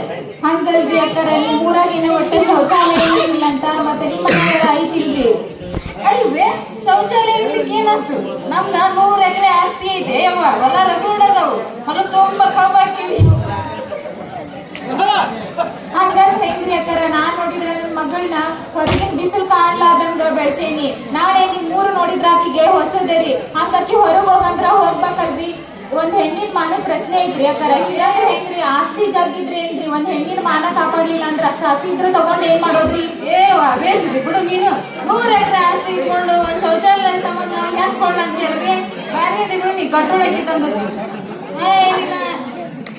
ಹಂಗಲ್ರಿ ಅಕ್ಕಾರ ನಿಮ್ ಊರಾಗ ಏನೋ ಒಟ್ಟೆ ಶೌಚಾಲಯ ಇಲ್ಲ ಅಂತ ಮತ್ತೆ ನಿಮ್ಮ ಐತಿಲ್ರಿ? ಅಲ್ವೇ ಶೌಚಾಲಯ ಇರ್ಲಿಕ್ಕೆ ಏನಾಯ್ತು ನಮ್ದ ನೂರ ಎಕರೆ ಆಸ್ತಿ ಐತೆ ಯವ್ವ ಹೊಲ ರಗಡ್ ಅದಾವು. ಅದು ತುಂಬಾ ಕಬ್ಬ್ ಹಾಕಿವಿ ಹಂಗಾರೆ ಅಕ್ಕಾರ ನಾನ್ ನೋಡಿದ್ರೆ ನನ್ನ ಮಗಳನ್ನ ಹೊರಗಿನ ಬಿಸಿಲು ಕಾಣ್ಲಾರ್ದಂಗ ಬೆಳ್ಸೇನಿ. ನಾಳೆ ನಿಮ್ ಮೂರು ನೋಡಿದ್ರ ಆಕಿಗೆ ಹೊಸದೇರಿ ಹಂಗಾಕಿ ಹೊರಗ್ ಹೋಗಂದ್ರ ಹೋಗ್ಬೇಕಲ್ರಿ ಒಂದ್ ಹೆಣ್ಣಿನ ಮಾನ ಪ್ರಶ್ನೆ ಐತ್ರಿ ಅಕ್ಕಾರ. ಇಲ್ಲಾಂದ್ರೆ ಹೆಂಗ್ರಿ? ಆಸ್ತಿ ಜಗ್ಗಿದ್ರಿ ಏನ್ರಿ ಒಂದ್ ಹೆಣ್ಣಿನ ಮಾನ ಕಾಪಾಡ್ಲಿಲ್ಲ ಅಂದ್ರ ಸಾಸಿ ಇದ್ರು ಇದ್ರ ತಗೊಂಡ್ ಏನ್ ಮಾಡೋದ್ರಿ? ಏ ಬಿಡು ನೀನು. ಮೂರ್ ಎಕರೆ ಆಸ್ತಿ ಇಟ್ಕೊಂಡು ಒಂದ್ ಶೌಚಾಲಯ ಸಂಬಂಧ ಹೆಸ್ಕೊಂಡ್ ಅಂತ ಹೇಳಿ ಬ್ಯಾರೆ ಬಿಡು ನೀ ಕಟ್ಟೊಳಗೆ ತಂದ್ರಿ ಏ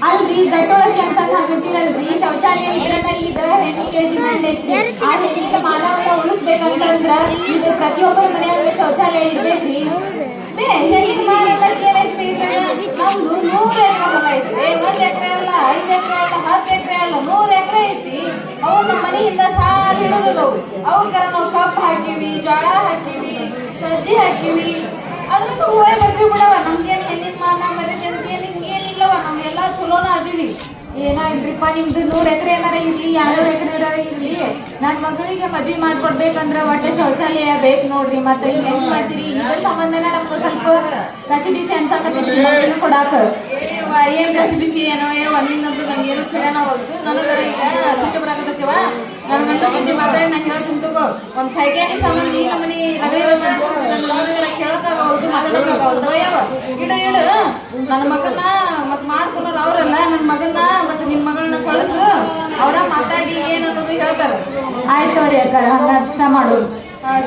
ಅಲ್ರಿ ಗಟ್ಟೊಳಗೆ ಅಂತ ಹಾಕಿರಲ್ರಿ ಶೌಚಾಲಯ ಇದ್ರನ್ನ ಈಗ ಹೆಣ್ಣಿಗೆ ಡಿಮ್ಯಾಂಡ್ ಐತಿ ಆ ಹೆಣ್ಣಿನ ಮಾನವನ್ನ ಉಳಿಸ್ಬೇಕಂತಂದ್ರ ಈಗ ಪ್ರತಿಯೊಬ್ಬರ ಮನೆಯಾಗ ಶೌಚಾಲಯ ಇರ್ಬೇಕ್ರಿ ಬೇ ಹೆಣ್ಣಿನ ಮಾಡಕ್ಕೆ ಏನೈತಿ ಇದ್ರಾಗ? ನಮ್ದು ನೂರ್ ಎಕರೆ ಹೊಲ ಐತಿ ಒಂದ್ ಎಕರೆ ಅಲ್ಲ ಐದ್ ಎಕರೆ ಅಲ್ಲ ಹತ್ತು ಎಕರೆ ಅಲ್ಲ ನೂರ್ ಎಕರೆ ಐತಿ ಅವು ನಮ್ಮ ಮನೆಯಿಂದ ಸಾಲ ಹಿಡಿದವು ಅವಕ್ಕೆಲ್ಲ ನಾವು ಕಬ್ಬು ಹಾಕಿವಿ ಜೋಳ ಹಾಕಿವಿ ಸಜ್ಜಿ ಹಾಕಿವಿ ಅದ್ರದ್ದು ಹೋಯ್ ಬರ್ತೀವಿ ಬಿಡವ ನಮ್ಗೇನ್ ಹೆಣ್ಣಿನ ಮಾನ ಮರ್ಯಾದೆ ಅಂತ ಹಿಂಗೇನಿಲ್ಲವ ನಮ್ಗೆಲ್ಲ ಚಲೋನ ಅದೀವಿ. ಏನೋ ಇಲ್ರಿಪ್ಪ ನಿಮ್ದು ನೂರ್ ಎಕರೆ ಏನಾರ ಇರ್ಲಿ ಎರಡ್ ಎಕರೆ ಏನಾರ ಇರ್ಲಿ ನನ್ ಮಗಳಿಗೆ ಮದ್ವಿ ಮಾಡ್ಕೊಡ್ಬೇಕಂದ್ರ ಒಟ್ಟೆ ಶೌಚಾಲಯ ಬೇಕು ನೋಡ್ರಿ ಮತ್ತೆ ಈಗ ಹೆಂಗ್ ಮಾಡ್ತೀರಿ? ಇದ್ರ ಸಂಬಂಧನ ನಮ್ಗೆ ಸ್ವಲ್ಪ ಕಸಿ ಬಿಸಿ ಕೊಡಾಕ. ಏನ್ ಕಸಿ ಬಿಸಿ ಏನೋ ಏವ ನಿನ್ನಂತೂ ನಂಗೆ ಏನು ಖರೇನ ಹೋಗ್ತು ನನಗರ ಈಗ ಸಿಟ್ಟು ಬರಾಕತ್ತೈತಿವ ನನ್ ಗಂಡ ಮಂದಿ ಮಾತಾಡಿ ನಾ ಹೇಳ್ತೀನಿ ತಗೋ ಒಂದ್ ಈ ನಮ್ಮನಿ ನನ್ನ ಮಗನ ಕೇಳಕ್ಕಾಗವಲ್ದು ಮಾತಾಡಕ್ಕಾಗವಲ್ದು ಯಾವ? ಇಡ ಇಡ. ನನ್ನ ಮಗನ ಮತ್ ಮಾಡ್ಕೊಳೋರು ಅವ್ರಲ್ಲ ನನ್ನ ಮಗನ ಮತ್ತೆ ನಿನ್ ಮಗಳನ್ನ ಕಳಿಸು. ಅವ್ರ ಮಾತಾಡಿ ಏನನ್ನೋದು ಹೇಳ್ತಾರ. ಆಯ್ತು ರೀ ಅಕ್ಕಾರ ಹಂಗ ಅರ್ಥ ಮಾಡೋರು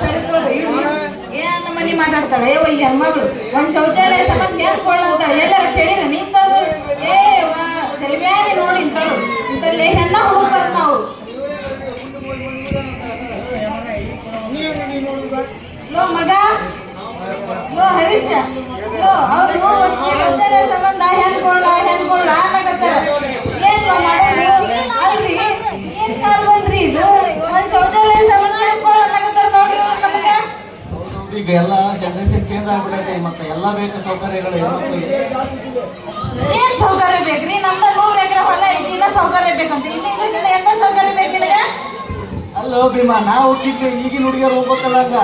ಸರಿ ತೋರಿ ಏನ್ ನಮ್ಮ ಮನಿ ಮಾತಾಡ್ತಾಳೆ. ಹೆಣ್ಮಗಳು. ಒಂದ್ ಶೌಚಾಲಯ ಸಂಬಂಧ ಹೇಳ್ಕೊಳ್ಳಂತಾಳೆ ಎಲ್ಲ ಕೇಳಿರ ಈಗ ಎಲ್ಲ ಜನರೇಷನ್ ಚೇಂಜ್ ಆಗ್ಬಿಡೈತೆ ಮತ್ತೆ ಎಲ್ಲ ಬೇಕು ಸೌಕರ್ಯಗಳು ಏನ್ ಸೌಕರ್ಯ ಬೇಕ್ರಿ? ನಮ್ದ ನೂರ್ ಎಕರೆ ಹೊಲ ಇನ್ನ ಸೌಕರ್ಯ ಬೇಕಂತ. ಇನ್ನ ಇದಕ್ಕಿಂತ ಎಂತ ಸೌಕರ್ಯ ಬೇಕು ನಿನಗ? ಅಲ್ಲೋ ಭೀಮಾ ನಾವು ಹೋಗಿದ್ದೆ ಈಗಿನ ಹುಡುಗಿಯರು ಹೋಗ್ಬೇಕಲ್ಲ ಹಂಗ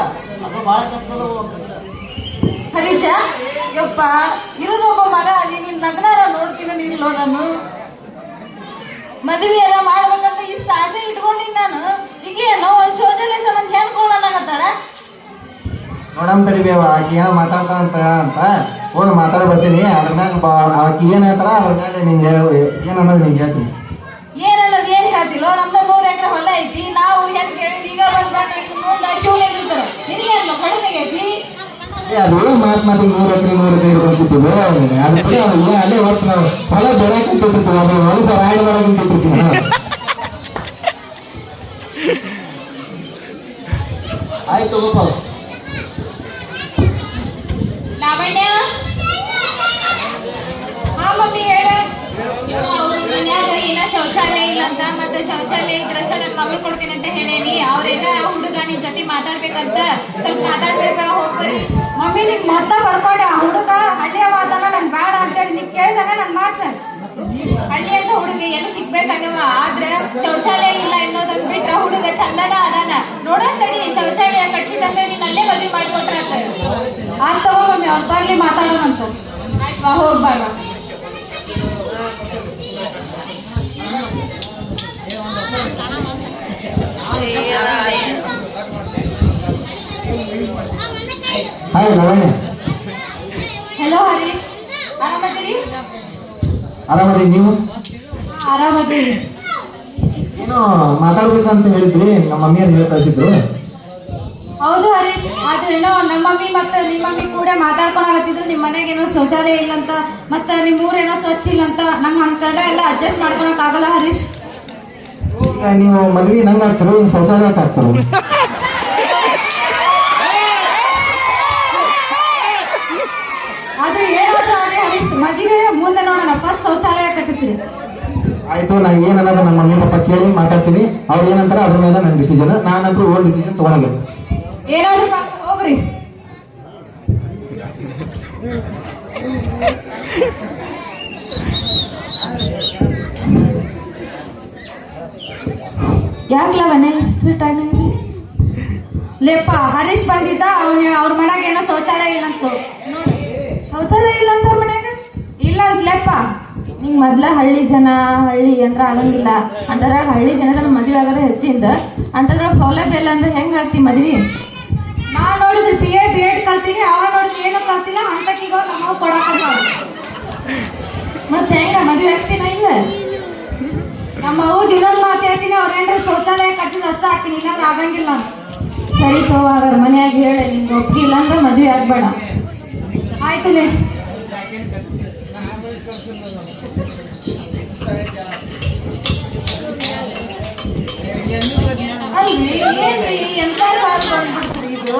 ಅದು ಬಹಳ ಕಷ್ಟದ ಹೋಗ್ಬೇಕಂದ್ರ. ಹರೀಶ ಯಪ್ಪ ಇರೋದೊಬ್ಬ ಮಗ ಅದಿ ನೀನ್ ಲಗ್ನಾರ ನೋಡ್ತೀನಿ ನಿಲ್ಲೋ ನಾನು ಮದುವೆ ಎಲ್ಲ ಮಾಡ್ಬೇಕಂತ ಇಷ್ಟ ಆಸೆ ಇಟ್ಕೊಂಡಿನ ನಾನು. ಈಗ ಏನೋ ಒಂದ್ ಶೋದಲ್ಲಿ ಸಂಬಂಧ ಹೇಳ್ಕೊಳ್ಳೋಣ ನೋಡಮ್ ತಡಿಬೇವ ಆಕಿ ಏನೋ ಮಾತಾಡ್ತಾ ಅಂತ ಹೋಗಿ ಮಾತಾಡಿ ಬರ್ತೀನಿ ಅದ್ರ ಮ್ಯಾಲ ಬಾ ಆಕಿ ಏನ್ ಹೇಳ್ತಾರ ಅದ್ರ ಮೇಲೆ ನಿಂಗೆ ಏನನ್ನೋದು ನಿಂಗೆ ಹೇಳ್ತೀನಿ. ಏನನ್ನೋದು ಏನ್ ಹೇಳ್ತಿಲ್ಲೋ ನಮ್ದು ನೂರ ಎಕರೆ ಹೊಲ ಐತಿ ನಾವು ಹೆಂಗ್ ಕೇಳಿದ್ ಈಗ ಬಂದ್ ಮುಂದ ಕ್ಯೂ ಅಲ್ಲ ಕಡಿಮೆ ಐತಿ? ಅದು ಮಾತ್ ಮಾತಿಗೆ ಮೂರು ಎಕರೆ ಮೂರು ಎಕರೆ ಇರ್ಕೊಂತಿದ್ವಿ ಅದ್ರ ಕಡೆ ಅದು ಏನ್ ಅಲ್ಲೇ ಹೊರತು ನಾವು ಹೊಲ ಬೆಳಕು ಕಂತಿರ್ತೀವಿ ಅದು ಹೊಲಸ ರಾಯಣ ಮಾಡಕ್ ನಿಂತಿರ್ತೀವಿ ಆಯ್ತು ತಗೋಪ್ಪ ಲಾವಣ್ಯ? ಹಾ ಮಮ್ಮಿ ಹೇಳ. ಮನ್ಯಾಗ ಏನ ಶೌಚಾಲಯ ಇಲ್ಲ ಅಂತ ಮತ್ತೆ ಶೌಚಾಲಯ ಇದ್ರಷ್ಟ ನನ್ ಮಗಳು ಕೊಡ್ತೀನಿ ಅಂತ ಹೇಳೇನಿ. ಅವ್ರೇನ ಹುಡುಗ ನಿನ್ ಜೊತೆ ಮಾತಾಡ್ಬೇಕಂತ ಸ್ವಲ್ಪ ಮಾತಾಡ್ಬೇಕ ಹೋಗ್ಬರಿ ಮಮ್ಮಿ ನಿನ್ ಮೊತ್ತ ಬರ್ಕೊಡ. ಹುಡುಗ ಹಳ್ಳಿಯ ಮಾತನ್ನ ನನ್ ಬೇಡ ಅಂತೇಳಿ ನೀ ಕೇಳ್ದಾನೆ ನನ್ ಮಾತ ಹಳ್ಳಿ ಅಂತ ಹುಡುಗ ಏನು ಸಿಗ್ಬೇಕಾಗವ ಆದ್ರ ಶೌಚಾಲಯ ಇಲ್ಲ ಅನ್ನೋದನ್ ಬಿಟ್ರ ಹುಡುಗ ಚಂದನ ಅದಾನ. ನೋಡಂತಡಿ ತಡಿ ಶೌಚಾಲಯ ಕಟ್ಸಿದಂದ್ರೆ ನೀನ್ ಅಲ್ಲೇ ಮದ್ವೆ ಮಾಡ್ಕೊಟ್ರ ಅಂತ ತಗೋ ಮಮ್ಮಿ ಅವ್ರ ಬರ್ಲಿ ಮಾತಾಡೋಣಂತ. ಆಯ್ತು ಹೋಗ್ಬಾ ಹೆಲೋ ಹರೀಶ್ ಆರಾಮದಿರಿ? ಆರಾಮದಿ ನೀವು? ಆರಾಮದಿರಿ. ಏನೋ ಮಾತಾಡ್ಬೇಕಂತ ಹೇಳಿದ್ರಿ ನಮ್ಮ ಮಮ್ಮಿಯವ್ರು ಹೇಳಿ ಕಳಿಸಿದ್ರು. ಹೌದು ಹರೀಶ್. ಅದೇನೋ ನಮ್ಮ ಮಮ್ಮಿ ಮತ್ತೆ ನಿಮ್ಮ ಮಮ್ಮಿ ಕೂಡ ಮಾತಾಡ್ಕೊಳಕತ್ತಿದ್ರು. ನಿಮ್ಮ ಮನೆಗೆ ಏನೋ ಶೌಚಾಲಯ ಇಲ್ಲ ಅಂತ ಮತ್ತೆ ನಿಮ್ಮ ಊರೇನೋ ಸ್ವಚ್ಛ ಇಲ್ಲ ಅಂತ ನಂಗೆ ಅನ್ಕೊಂಡ ಎಲ್ಲ ಅಡ್ಜಸ್ಟ್ ಮಾಡ್ಕೊಳಕ್ ಆಗಲ್ಲ ಹರೀಶ್. ನೀವು ಮದ್ವಿ ನಂಗೆ ಆಗ್ತಿರೋ ನೀವು ಶೌಚಾಲಯ ಆಗ್ತಿರೋ ಅದು ಏನಾದ್ರೂ ಹರೀಶ್ ಮದುವೆ ಮುಂದೆ ನೋಡೋಣ ಫಸ್ಟ್ ಶೌಚಾಲಯ ಆಯ್ತು ನಾ ಏನ್ ಅನ್ನೋದು ನಮ್ಮ ಮಮ್ಮಿ ಪಪ್ಪ ಕೇಳಿ ಮಾತಾಡ್ತೀನಿ. ಅವ್ರು ಏನಂತಾರ ಅದ್ರ ಮೇಲೆ ನನ್ನ ಡಿಸಿಷನ್ ನಾನಂತೂ ಓನ್ ಡಿಸಿಷನ್ ತಗೊಳಲ್ಲ ಏನಾದ್ರೂ ಮಾಡ್ಕೊಂಡು ಮನೆ ಯಾಕ್ಲವನೇ ಇಷ್ಟು ಟೈಮ್ ಲೇಪ ಹರೀಶ್ ಬಂದಿದ್ದ ಅವನ ಅವ್ರ ಮನ್ಯಾಗ ಏನೋ ಶೌಚಾಲಯ ಇಲ್ಲ ಅಂತ. ಶೌಚಾಲಯ ಇಲ್ಲ ಅಂತ ಮನ್ಯಾಗ? ಇಲ್ಲ ಲೇಪ ನಿಂಗ್ ಮೊದ್ಲ ಹಳ್ಳಿ ಜನ ಹಳ್ಳಿ ಅಂದ್ರ ಆಗಂಗಿಲ್ಲ ಅಂದ್ರ ಹಳ್ಳಿ ಜನದ ಮದ್ವೆ ಆಗೋದ ಹೆಚ್ಚಿಂದ ಅಂತದ್ರಾಗ ಸೌಲಭ್ಯ ಇಲ್ಲ ಅಂದ್ರೆ ಹೆಂಗ್ ಆಗ್ತಿ ಮದ್ವಿ? ನಾ ನೋಡಿದ್ರೆ ಬಿ ಎ ಬಿ ಎಡ್ ಕಲ್ತೀನಿ ಅವ ನೋಡಿದ್ರೆ ಏನು ಕಲ್ತಿಲ್ಲ ಅಂತಕೀಗ ನಾವು ಕೊಡಕ ಮತ್ತೆ ಹೆಂಗ ಮದ್ವೆ ಆಗ್ತೀನ ಇಲ್ಲ ನಮ್ಮ ಅವು ಇನ್ನೊಂದು ಮಾತು ಹೇಳ್ತೀನಿ ಅವ್ರೇನ್ರ ಶೌಚಾಲಯ ಕಟ್ಟಿದ್ರೆ ಅಷ್ಟ ಹಾಕ್ತೀನಿ ಇಲ್ಲಾಂದ್ರೆ ಆಗಂಗಿಲ್ಲ ಸರಿ ಅವ್ರ ಮನೆಯಾಗ ಹೇಳಿ ನಿಮ್ಗೆ ಒಪ್ಪಿಲ್ಲ ಅಂದ್ರೆ ಮದುವೆ ಆಗ್ಬೇಡ. ಆಯ್ತಲೇ ಅಲ್ರಿ ಏನ್ರಿ ಎಂತ ಬಂದ್ಬಿಡ್ತ್ರಿ ಇದು?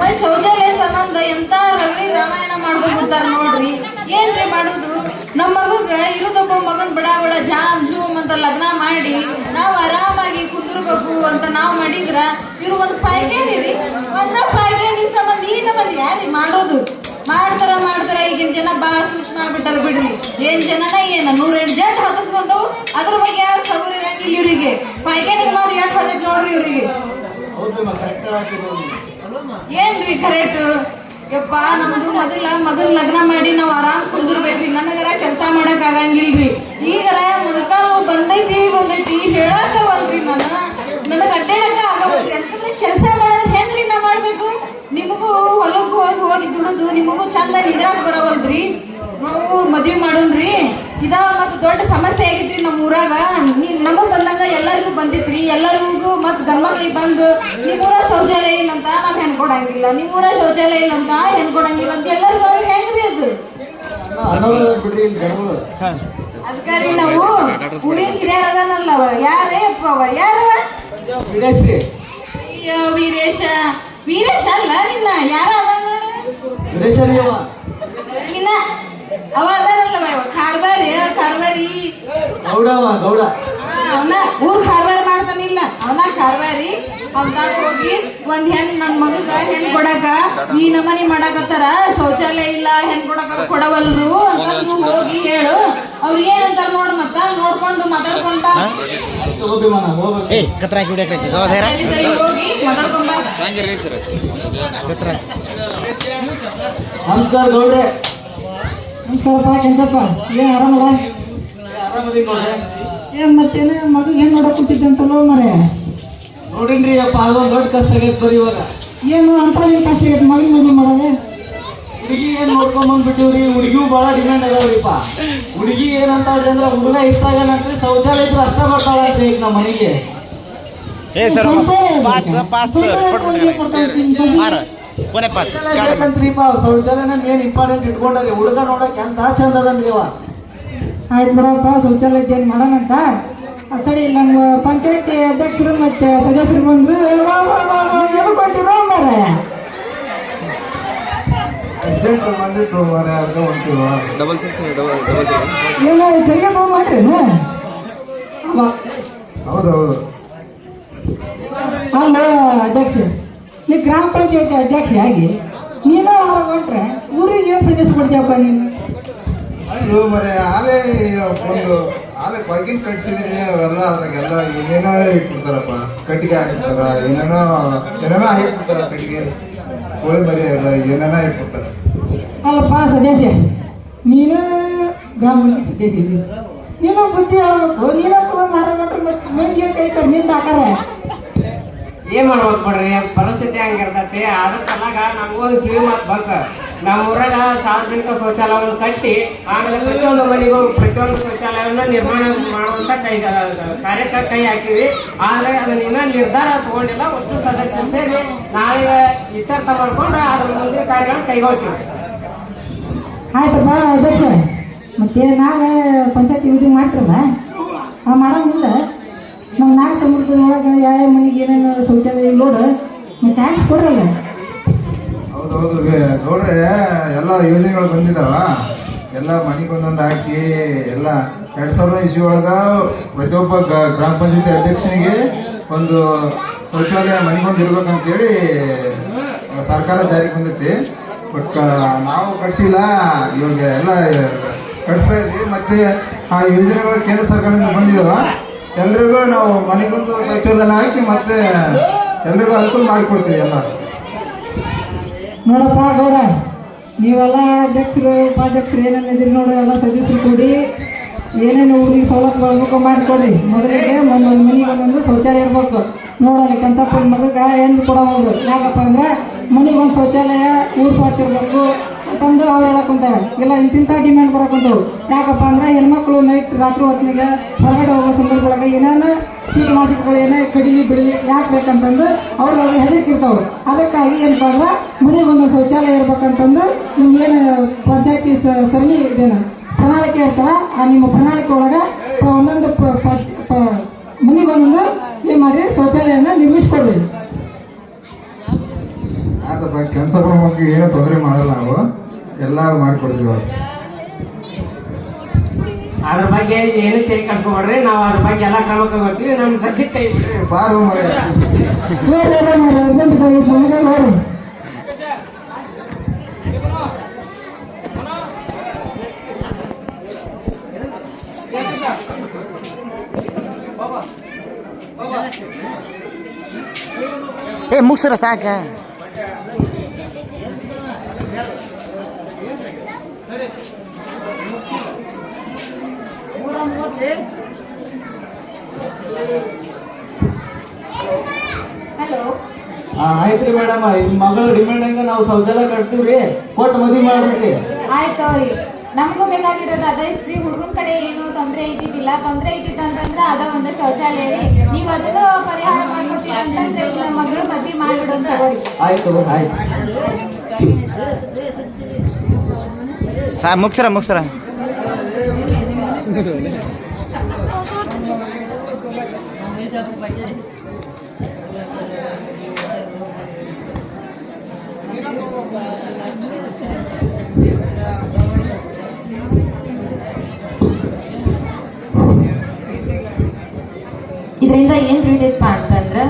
ಒಂದ್ ಶೌಚಾಲಯ ಸಂಬಂಧ ಎಂತ ರವಿ ರಾಮಾಯಣ ಮಾಡ್ಬೇಕಂತಾರ ನೋಡ್ರಿ. ಏನ್ರಿ ಮಾಡುದು? ನಮ್ಮ ಮಗುಗೆ ಇರೋದೊಬ್ಬ ಮಗನ್ ಬಡ ಬಡ ಜಾಮ್ ಜೂಮ್ ಅಂತ ಲಗ್ನ ಮಾಡಿ ನಾವು ಆರಾಮಾಗಿ ಕುಂದಿರ್ಬೇಕು ಅಂತ ನಾವು ಮಾಡಿದ್ರ ಇವ್ರು ಒಂದ್ ಪಾಯ್ಗೇನಿರಿ ಒಂದ ಪಾಯ್ಗೇನಿ ಸಂಬಂಧ ಈ ಸಂಬಂಧ ಯಾರಿ ಮಾಡೋದು. ಮಾಡ್ತಾರ ಮಾಡ್ತಾರ ಈಗಿನ ಜನ ಬಾ ಸೂಕ್ಷ್ಮ ಆಗ್ಬಿಟ್ಟಾರ ಬಿಡ್ರಿ. ಏನ್ ಜನನ ಏನ? ನೂರೆಂಟು ಜನ ಹತ್ತಿಸ್ಕೊಂಡವು ಅದ್ರ ಬಗ್ಗೆ ಯಾರು ಸಬರ್ ಇರಂಗಿಲ್ಲ ಇವರಿಗೆ. ಪಾಯ್ಗೇನಿಗೆ ಮಾತ್ರ ಎಷ್ಟು ಹತ್ತೈತಿ ನೋಡ್ರಿ ಇವ್ರಿಗೆ. ಏನ್ರಿ ಕರೆಕ್ಟ್ ಯಪ್ಪ, ನಮ್ದು ಮೊದಲ ಮಗನ್ ಲಗ್ನ ಮಾಡಿ ನಾವ್ ಆರಾಮ್ ಕುಂದಿರ್ಬೇಕ್ರಿ ನನಗರ ಕೆಲಸ ಮಾಡಕ್ ಆಗಂಗಿಲ್ರಿ. ಈಗರ ನಾವು ಬಂದೈತಿ ಬಂದೈತಿ ಹೇಳಕ್ಕವಲ್ರಿ ನನ್ನ ನನಗ್ ಅಡ್ಡಾಡಕ ಆಗಬೇಕ್ರಿ ಅಂತಂದ್ರೆ ಕೆಲಸ ಮಾಡೋದ್ ಹೆಂಗ್ರಿ ನಾ ಮಾಡ್ಬೇಕು? ನಿಮಗೂ ಹೊಲಕ್ ಹೋಗಿ ಹೋಗಿ ದುಡುದು, ನಿಮಗೂ ಚಂದ ನಿದ್ರಾಕ್ ಬರವಲ್ರಿ. ನಾವು ಮದ್ವಿ ಮಾಡೋಣ್ರಿ. ಇದ ಮತ್ತು ದೊಡ್ಡ ಸಮಸ್ಯೆ ಆಗಿದ್ರಿ ನಮ್ಮ ಊರಾಗ ನಮಗ್ ಬಂದಂಗ ಎಲ್ಲರಿಗೂ ಬಂದಿತ್ರಿ. ಎಲ್ಲರಿಗೂ ಮತ್ ಗಂಡ್ಮಕ್ಳಿಗೆ ಬಂದು ನಿಮ್ ಊರ ಶೌಚಾಲಯ ಇಲ್ಲ ಅಂತ ನಾವ್ ಹೆಣ್ಕೊಡಂಗಿಲ್ಲ ನಿಮ್ ಊರ ಶೌಚಾಲಯ ಇಲ್ಲ ಅಂತ ಹೆಣ್ಕೊಡಂಗಿಲ್ಲ ಅಂತ ಎಲ್ಲರಿಗೂ ಅವ್ರಿಗೆ ಹೆಂಗ್ರಿ ಅದು? ಅದಕ್ಕಾರಿ ನಾವು ಊರಿನ ಹಿರಿಯರ್ ಅದಾನಲ್ಲವ ಯಾರೇ ಅಪ್ಪವ ಅಯ್ಯೋ ವೀರೇಶ. ವೀರೇಶ ಅಲ್ಲ ನಿನ್ನ? ಯಾರ ಅದ ವೀರೇಶ ನಿನ್ನ ಅವ ಅದಾನಲ್ಲವ ಇವ ಕಾರ್ಬಾರಿ ಕಾರ್ಬಾರಿ ಗೌಡ ಅವ ಗೌಡ ಅವನ ಊರ್ ಕಾರ್ಬಾರ ಮಾಡ್ತಾನಿಲ್ಲ ಅವನ ಕಾರ್ಬಾರಿ ಹೊಲ್ದಾಗ ಹೋಗಿ ಒಂದ್ ಹೆಣ್ ನನ್ ಮಗಗ ಹೆಣ್ ಕೊಡಕ ಈ ನಮನಿ ಮಾಡಕತ್ತಾರ ಶೌಚಾಲಯ ಇಲ್ಲ ಹೆಣ್ ಕೊಡಕ ಕೊಡವಲ್ರು ಅಂತ ನೀವು ಹೋಗಿ ಹೇಳು ಅವ್ರು ಏನಂತಾರ ನೋಡ್ ಮತ್ತ ನೋಡ್ಕೊಂಡು ಮಾತಾಡ್ಕೊಂಡ ಹೋಗಿ ಮಾತಾಡ್ಕೊಂಬ ನಮಸ್ಕಾರ ಗೌಡ್ರೆ. ನಮಸ್ಕಾರಪ್ಪ ಕೆಂಚಪ್ಪ ಏನ್ ಆರಾಮಲ್ಲ ಏನ್ ಮತ್ತೇನ? ಮಗ ಏನ್ ನೋಡಕ್ ಅಂತಲೋ ಮರೆ ನೋಡಿನ್ರಿ ಅಪ್ಪ ಅದೊಂದು ದೊಡ್ಡ ಕಷ್ಟ ಆಗೈತೆ ಬರೀ ಇವಾಗ. ಏನು ಅಂತ ಏನ್ ಕಷ್ಟ ಆಗೈತೆ? ಮಗನ ಮದುವೆ ಮಾಡೋದೆ? ಹುಡುಗಿ ಏನ್ ನೋಡ್ಕೊಂಡ್ ಬಂದ್ಬಿಟ್ಟಿವ್ರಿ? ಹುಡುಗಿಗೂ ಬಹಳ ಡಿಮ್ಯಾಂಡ್ ಅದಾವ್ರಿಪ್ಪ. ಹುಡುಗಿ ಏನಂತಾಳ್ರಿ ಅಂದ್ರೆ ಹುಡುಗ ಇಷ್ಟ ಆಗಲ್ಲಂತ್ರಿ ಶೌಚಾಲಯ ಇದ್ರೆ ಅಷ್ಟ ಬರ್ತಾಳಂತ್ರಿ ಈಗ ನಮ್ಮ ಮನೆಗೆ. ಏ ಸರ್ ಶೌಚಾಲಯ ಪಾಸ್ ಕೊನೆ ಪಾಸ್ ಶೌಚಾಲಯ ಶೌಚಾಲಯನ ಮೇನ್ ಇಂಪಾರ್ಟೆಂಟ್ ಇಟ್ಕೊಂಡ್ರಿ. ಹುಡುಗ ನೋಡಕ್ ಎಂತ ಚಂದ ಅದನ್ರಿ ಅವ ಆಯ್ತು ಬಿಡಪ್ಪ ಶೌಚಾಲಯಕ್ಕೆ ಏನು ಮಾಡೋಣಂತ ಆ ಕಡೆ ಇಲ್ಲಿ ನಮ್ಮ ಪಂಚಾಯತಿ ಅಧ್ಯಕ್ಷರು ಮತ್ತೆ ಸದಸ್ಯರು ಬಂದ್ರು ಎದು ಹೊಂಟಿರೋ ಮಾರೆ ಡಬಲ್ ಹೌದು ಅಲ್ಲ ಅಧ್ಯಕ್ಷ ನೀ ಗ್ರಾಮ ಪಂಚಾಯತಿ ಅಧ್ಯಕ್ಷ ಆಗಿ ನೀನು ಹೊರಗೊಂಡ್ರೆ ಊರಿಗೆ ಏನು ಸಜೆಸ್ಟ್ ಕೊಡ್ತೀಯಪ್ಪ ನೀನು? ಅಯ್ಯೋ ಮರೆ ಆಲೆ ಒಂದು ಆಲೆ ಅವೆಲ್ಲ ಅದ್ರಾಗೆಲ್ಲ ಏನೇನೋ ಇಟ್ಬಿಡ್ತಾರಪ್ಪ ಕಟ್ಟಿಗೆ ಹಾಕಿರ್ತಾರ ಏನೇನೋ ಏನೇನೋ ಹಾಕಿರ್ತಾರ ಕಟ್ಟಿಗೆ. ಕೋಳಿ ಮರಿ ಎಲ್ಲ ಏನೇನೋ ಇಟ್ಬಿಡ್ತಾರ ಅಲ್ಲಪ್ಪ ಸದೇಶ ನೀನು ಗ್ರಾಮ ಸದೇಶ ನೀನು ಬುದ್ಧಿ ಹೇಳ್ಬೇಕು ನೀನು ಮತ್ತೆ ಮಂದಿ ಕೈ ನಿಂದ ಹಾಕಾರೆ. ಏನ್ ಮಾಡ್ಬೇಕು ಬಿಡ್ರಿ ಪರಿಸ್ಥಿತಿ ಹಂಗಿರ್ತೈತಿ ಅದ್ರ ಸಲಾಗ ನಮಗೂ ಒಂದು ಕಿವಿ ಮಾತು ಬಂತ ನಮ್ಮ ಊರಾಗ ಸಾರ್ವಜನಿಕ ಶೌಚಾಲಯವನ್ನು ಕಟ್ಟಿ, ಆಮೇಲೆ ಒಂದು ಮನೆಗೂ ಪ್ರತಿಯೊಂದು ಶೌಚಾಲಯವನ್ನು ನಿರ್ಮಾಣ ಮಾಡುವಂತ ಕೈ ಕಾರ್ಯಕ್ಕೆ ಕೈ ಹಾಕಿವಿ. ಆದ್ರೆ ಅದನ್ನ ಇನ್ನೂ ನಿರ್ಧಾರ ತಗೊಂಡಿಲ್ಲ. ಒಟ್ಟು ಸದಸ್ಯರು ಸೇರಿ ನಾಳೆ ಇತ್ಯರ್ಥ ಮಾಡ್ಕೊಂಡು ಅದ್ರ ಮುಂದಿನ ಕಾರ್ಯಗಳನ್ನ ಕೈಗೊಳ್ತೀವಿ. ಆಯ್ತಪ್ಪ ಅಧ್ಯಕ್ಷ ಮತ್ತೆ ನಾಳೆ ಪಂಚಾಯತಿ ಮೀಟಿಂಗ್ ಮಾಡ್ತಿರಲ್ಲ ಆ, ಮಾಡಂಗಿಲ್ಲ. ನಮ್ಮ ನಾಲ್ಕು ಸಮುದ್ರದೊಳಗೆ ಯಾವ ಮನೆಗೆ ಏನೇನು ಶೌಚಾಲಯ ನೋಡು. ಮತ್ತೆ ಟ್ಯಾಕ್ಸ್ ಕೊಡ್ರಲ್ಲ. ಹೌದು ಹೌದು ಏ, ಎಲ್ಲ ಯೋಜನೆಗಳು ಬಂದಿದಾವ. ಎಲ್ಲ ಮನೆಗೆ ಒಂದೊಂದು ಹಾಕಿ ಎಲ್ಲ ಎರಡ್ ಸಾವಿರದ ಇಸ್ವಿ ಒಳಗ ಪ್ರತಿಯೊಬ್ಬ ಗ್ರಾಮ ಪಂಚಾಯತಿ ಅಧ್ಯಕ್ಷನಿಗೆ ಒಂದು ಶೌಚಾಲಯ ಮನೆಗೊಂದು ಇರ್ಬೇಕಂತೇಳಿ ಸರ್ಕಾರ ಜಾರಿಗೆ ಬಂದೈತಿ. ಬಟ್ ನಾವು ಕಟ್ಸಿಲ್ಲ. ಇವಾಗ ಎಲ್ಲ ಕಟ್ಸ್ತಾ ಇದ್ವಿ. ಮತ್ತೆ ಆ ಯೋಜನೆಗಳು ಕೇಂದ್ರ ಸರ್ಕಾರದಿಂದ ಬಂದಿದಾವ. ಎಲ್ರಿಗೂ ನಾವು ಮನೆಗೊಂದು ಪ್ರಚೋದನೆ ಹಾಕಿ ಮತ್ತೆ ಎಲ್ರಿಗೂ ಅನುಕೂಲ ಮಾಡಿಕೊಡ್ತೀವಿ ಎಲ್ಲ. ನೋಡಪ್ಪ ಗೌಡ, ನೀವೆಲ್ಲ ಅಧ್ಯಕ್ಷರು, ಉಪಾಧ್ಯಕ್ಷರು ಏನೇನು ಇದ್ರಿ ನೋಡು, ಎಲ್ಲ ಸದಸ್ಯರು ಕೂಡಿ ಏನೇನು ಊರಿಗೆ ಸೌಲಭ್ಯ ಬರ್ಬೇಕು ಮೊದಲಿಗೆ ಮೊದಲಿಗೆ ಒಂದೊಂದು ಮನೆಗೆ ಒಂದೊಂದು ಶೌಚಾಲಯ ಇರ್ಬೇಕು. ನೋಡಲಿ ಕಂಚಪ್ಪನ ಮಗಗೆ ಏನು ಕೊಡೋದು ಯಾಕಪ್ಪ ಅಂದ್ರೆ ಮನೆಗೆ ಒಂದು ಶೌಚಾಲಯ, ಊರು ಸ್ವಚ್ಛ ಇರಬೇಕು. ಅಂತಂದು ಅವ್ರು ಹೇಳಕ್ ಇಲ್ಲ ಇಂತಿಂಥ ಡಿಮ್ಯಾಂಡ್ ಬರಕ್ ಕುಂತವು ಯಾಕಪ್ಪ ಅಂದ್ರೆ ಹೆಣ್ಮಕ್ಳು ನೈಟ್ ರಾತ್ರಿ ಹೊತ್ತಿಗೆ ಹೊರಗಡೆ ಹೋಗೋ ಸಂದರ್ಭದೊಳಗೆ ಏನೇನು ಕೀಟನಾಶಕಗಳು ಏನೇ ಕಡಿಲಿ ಬಿಡಲಿ ಯಾಕೆ ಬೇಕಂತಂದು ಅವ್ರು ಅವ್ರಿಗೆ ಹೆದರ್ಕಿರ್ತಾವೆ ಅದಕ್ಕಾಗಿ ಏನಪ್ಪ ಅಂದ್ರೆ ಮನೆಗೆ ಒಂದು ಶೌಚಾಲಯ ಇರ್ಬೇಕಂತಂದು ನಿಮ್ಗೇನು ಪಂಚಾಯತಿ ಸರಣಿ ಇದೇನು? ಪ್ರಣಾಳಿಕೆ ಇರ್ತಾರ ಆ ನಿಮ್ಮ ಪ್ರಣಾಳಿಕೆ ಒಳಗೆ ಒಂದೊಂದು ಮನೆಗೊಂದೊಂದು ಏನು ಮಾಡಿ ಶೌಚಾಲಯನ ನಿರ್ಮಿಸ್ಕೊಡ್ರಿ ಆತಪ್ಪ ಕೆಲಸ ಬಗ್ಗೆ ಏನೂ ತೊಂದರೆ ಮಾಡಲ್ಲ ನಾವು. ಎಲ್ಲ ಮಾಡಿಕೊಡ್ತೀವಿ ಅವ್ರು. ಅದ್ರ ಬಗ್ಗೆ ಏನು ತಲೆ ಕಟ್ಕೊಬೇಡ್ರಿ ನಾವು ಅದ್ರ ಬಗ್ಗೆ ಎಲ್ಲ ಕ್ರಮ ತಗೋತೀವಿ ನಮ್ ಸದ್ಯಕ್ಕೆ ಕೈ ಬಿಡ್ರಿ. ಬಾರು ಮಗ ನೋಡ್ರಿ ಅದೇ ಮಾಡಿ ಅರ್ಜೆಂಟ್ ಆಗೈತೆ ನಮಗೆ ನೋಡ್ರಿ ಏ ಮುಗ್ಸರ ಸಾಕ. ಹಲೋ ಆಯ್ತ್ರಿ ಮೇಡಮ್. ಇಲ್ಲಿ ಮಗಳ ಡಿಮ್ಯಾಂಡ್ ಹಂಗ ನಾವು ಶೌಚಾಲಯ ಕಟ್ತೀವ್ರಿ. ಕೊಟ್ಟು ಮದುವೆ ಮಾಡ್ಬಿಡ್ರಿ ಆಯ್ತು ನಮಗೂ ಬೇಕಾಗಿರೋದು ಅದೇ. ಇಸ್ತ್ರಿ ಹುಡುಗನ ಕಡೆ ಏನು ತೊಂದರೆ ಇದ್ದಿದ್ದಿಲ್ಲ. ತೊಂದರೆ ಐತಿತ್ತು ಅಂತಂದ್ರೆ ಅದ ಒಂದು ಶೌಚಾಲಯ ನೀವು ಅದನ್ನು ಪರಿಹಾರ ಮಾಡ್ಕೊಡ್ತೀವಿ ಅಂತಂದ್ರೆ ನಮ್ಮ ಮಗಳು ಮದ್ವೆ ಮಾಡ್ಬಿಡೋದು ಆಯ್ತು ಆಯ್ತು. ಹಾ ಮುಗ್ಸರ ಮುಗ್ಸರ. ಇದರಿಂದ ಏನ್ ತಿಳಿದೈತಪ್ಪ ಅಂತಂದ್ರೆ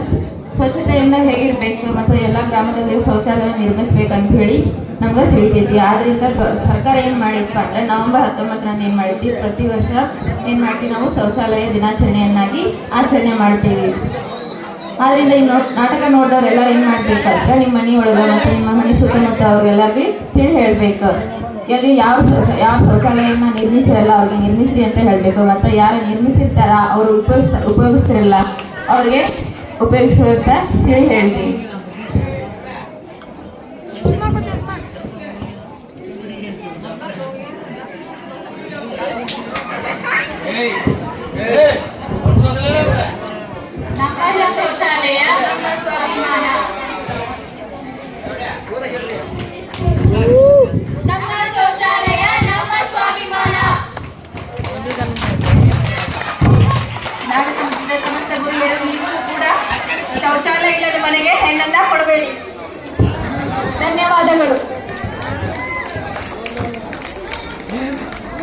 ಸ್ವಚ್ಛತೆಯಿಂದ ಹೇಗಿರ್ಬೇಕು ಮತ್ತು ಎಲ್ಲ ಗ್ರಾಮದಲ್ಲಿ ಶೌಚಾಲಯ ನಿರ್ಮಿಸ್ಬೇಕಂತ ಹೇಳಿ ನಮ್ಗೆ ತಿಳಿತೈತಿ ಆದ್ರಿಂದ ಸರ್ಕಾರ ಏನ್ ಮಾಡಿದಪ್ಪ ಅಂದ್ರೆ ನವೆಂಬರ್ ಹತ್ತೊಂಬತ್ತರಂದು ಏನ್ ಮಾಡಿದ್ವಿ? ಪ್ರತಿ ವರ್ಷ ಏನ್ ಮಾಡ್ತೀವಿ ನಾವು ಶೌಚಾಲಯ ದಿನಾಚರಣೆಯನ್ನಾಗಿ ಆಚರಣೆ ಮಾಡ್ತೀವಿ. ಆದ್ರಿಂದ ಈ ನಾಟಕ ನೋಡಿದವ್ರು ಎಲ್ಲರೂ ಏನ್ ಮಾಡ್ಬೇಕಂದ್ರೆ ನಿಮ್ಮ ಮನೆಯೊಳಗ ಮತ್ತೆ ನಿಮ್ಮ ಮನೆ ಸುತ್ತಮುತ್ತ ಅವ್ರೆಲ್ಲರಿಗೆ ತಿಳಿ ಹೇಳ್ಬೇಕು. ಎಲ್ಲಿ ಯಾವ ಯಾವ ಶೌಚಾಲಯನ ನಿರ್ಮಿಸಿರಲ್ಲ ಅವ್ರಿಗೆ ನಿರ್ಮಿಸಿ ಅಂತ ಹೇಳ್ಬೇಕು. ಮತ್ತೆ ಯಾರು ನಿರ್ಮಿಸಿರ್ತಾರ, ಅವ್ರು ಉಪಯೋಗಿಸ್ ಉಪಯೋಗಿಸ್ತಿರಲ್ಲ, ಅವ್ರಿಗೆ ಉಪಯೋಗಿಸುವಂತ ತಿಳಿ ಹೇಳ್ತೀವಿ ಶೌಚಾಲಯ ನಮ್ಮ ಸ್ವಾಭಿಮಾನ ನಮ್ಮ ಶೌಚಾಲಯ ನಮ್ಮ ಸ್ವಾಭಿಮಾನ ನಾಗ ಸಮುದಾಯದ ಸಮಸ್ತ ಗುರಿಯರು ನೀವು ಕೂಡ ಶೌಚಾಲಯ ಇಲ್ಲದ ಮನೆಗೆ ಹೆಣ್ಣನ್ನ ಕೊಡಬೇಡಿ. ಧನ್ಯವಾದಗಳು.